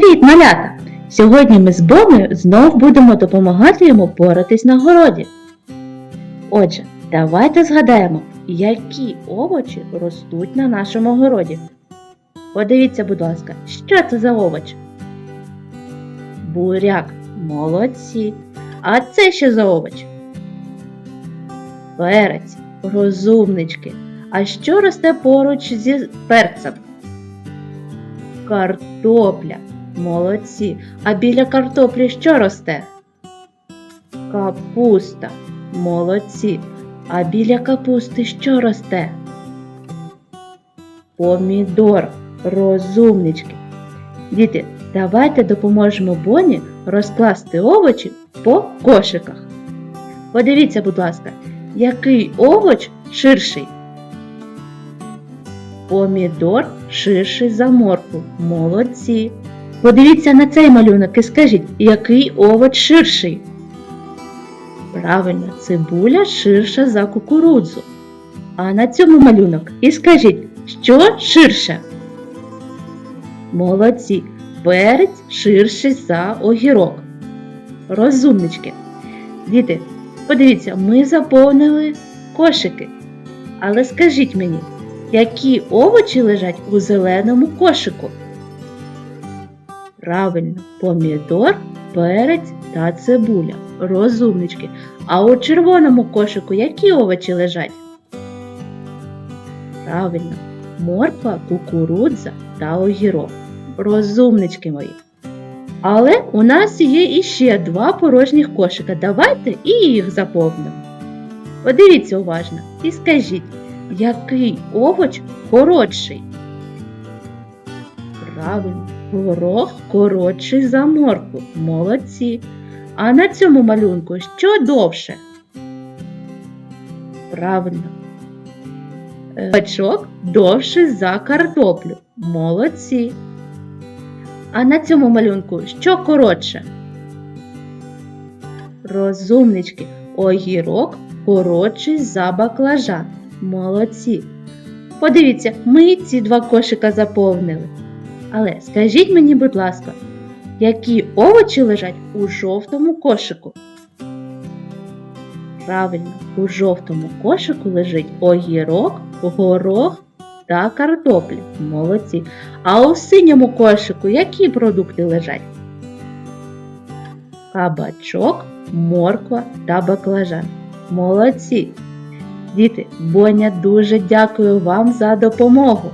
Привіт, малята! Сьогодні ми з Боною знов будемо допомагати йому поратись на городі. Отже, давайте згадаємо, які овочі ростуть на нашому городі. Подивіться, будь ласка, що це за овоч? Буряк. Молодці. А це що за овоч? Перець. Розумнички. А що росте поруч зі перцем? Картопля. Молодці. А біля картоплі що росте? Капуста. Молодці. А біля капусти що росте? Помідор. Розумнички. Діти, давайте допоможемо Боні розкласти овочі по кошиках. Подивіться, будь ласка, який овоч ширший? Помідор ширший за моркву. Молодці. Подивіться на цей малюнок і скажіть, який овоч ширший? Правильно, цибуля ширша за кукурудзу. А на цьому малюнок і скажіть, що ширше? Молодці. Перець ширший за огірок. Розумнички. Діти, подивіться, ми заповнили кошики. Але скажіть мені, які овочі лежать у зеленому кошику? Правильно, помідор, перець та цибуля. Розумнички. А у червоному кошику які овочі лежать? Правильно, морква, кукурудза та огірок. Розумнички мої. Але у нас є іще два порожніх кошика. Давайте і їх заповнимо. Подивіться уважно і скажіть, який овоч коротший? Правильно, горох коротший за моркву. Молодці. А на цьому малюнку що довше? Правильно. Е, Бачок довший за картоплю. Молодці. А на цьому малюнку що коротше? Розумнички. Огірок коротший за баклажан. Молодці. Подивіться, ми ці два кошика заповнили. Але скажіть мені, будь ласка, які овочі лежать у жовтому кошику? Правильно, у жовтому кошику лежить огірок, горох та картопля. Молодці. А у синьому кошику які продукти лежать? Кабачок, морква та баклажан. Молодці. Діти, Боня дуже дякую вам за допомогу.